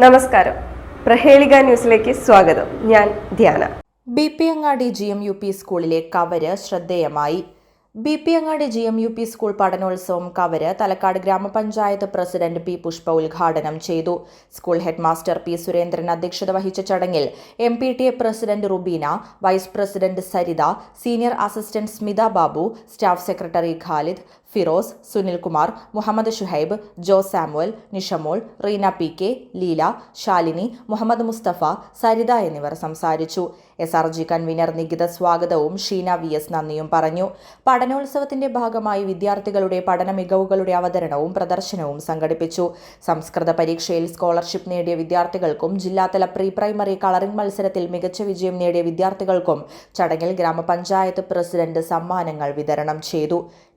നമസ്കാരം. പ്രഹേളിക ന്യൂസിലേക്ക് സ്വാഗതം. ഞാൻ Dhyana. B P Angadi G M U P സ്കൂളിലെ കവര് ശ്രദ്ധേയമായി. B P Angadi G M U P school പഠനോത്സവം കവര് തലക്കാട് ഗ്രാമപഞ്ചായത്ത് പ്രസിഡന്റ് പി പുഷ്പ ഉദ്ഘാടനം ചെയ്തു. School head master P Surendran അധ്യക്ഷത വഹിച്ച ചടങ്ങിൽ M P T A president Rubeena vice president Saritha senior assistant Smitha Babu staff secretary Khalid Firoz Sunilkumar Muhammad Shuhaib Jo Samuel Nishamol Reena P K Leela Shalini Muhammad Mustafa Saritha എന്നിവർ സംസാരിച്ചു. S R G convener Nikitha സ്വാഗതവും Sheena V S നന്ദിയും പറഞ്ഞു. പഠനോത്സവത്തിന്റെ ഭാഗമായി വിദ്യാർത്ഥികളുടെ പഠന മികവുകളുടെ അവതരണവും പ്രദർശനവും സംഘടിപ്പിച്ചു. സംസ്കൃത പരീക്ഷയിൽ സ്കോളർഷിപ്പ് നേടിയ വിദ്യാർത്ഥികൾക്കും ജില്ലാതല പ്രീ പ്രൈമറി കളറിംഗ് മത്സരത്തിൽ മികച്ച വിജയം നേടിയ വിദ്യാർത്ഥികൾക്കും ചടങ്ങിൽ ഗ്രാമപഞ്ചായത്ത് പ്രസിഡന്റ് സമ്മാനങ്ങൾ വിതരണം ചെയ്തു.